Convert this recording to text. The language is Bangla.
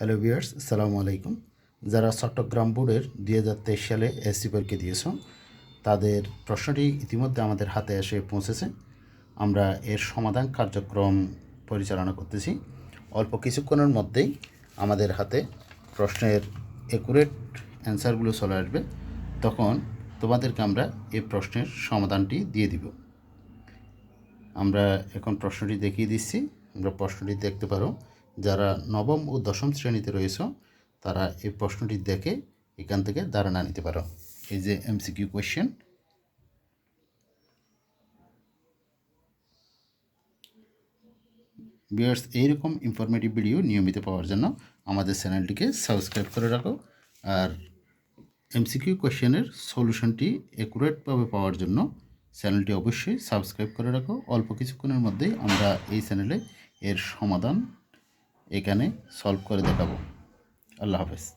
হ্যালো ভিউয়ার্স, আসসালামু আলাইকুম। যারা চট্টগ্রাম বোর্ডের দুই হাজার তেইশ সালে এসসি পরীক্ষা দিয়েছ, তাদের প্রশ্নটি ইতিমধ্যে আমাদের হাতে এসে পৌঁছেছে। আমরা এর সমাধান কার্যক্রম পরিচালনা করতেছি। অল্প কিছুক্ষণের মধ্যেই আমাদের হাতে প্রশ্নের একুরেট অ্যান্সারগুলো চলে আসবে। তখন তোমাদেরকে আমরা এই প্রশ্নের সমাধানটি দিয়ে দিব। আমরা এখন প্রশ্নটি দেখিয়ে দিচ্ছি। আমরা প্রশ্নটি দেখতে পারো। যারা নবম ও দশম শ্রেণীতে রয়েছ, তারা এই প্রশ্নটি দেখে এখান থেকে ধারণা নিতে পারো। এই যে এমসিকিউ কোয়েশ্চেন। বিয়ার্স এইরকম ইনফরমেটিভ ভিডিও নিয়মিত পাওয়ার জন্য আমাদের চ্যানেলটিকে সাবস্ক্রাইব করে রাখো আর এমসিকিউ কোয়েশ্চেনের সলিউশনটি অ্যাকুরেটভাবে পাওয়ার জন্য চ্যানেলটি অবশ্যই সাবস্ক্রাইব করে রাখো। অল্প কিছুক্ষণের মধ্যেই আমরা এই চ্যানেলে এর সমাধান এখানে সলভ করে দেখাবো। আল্লাহ হাফেজ।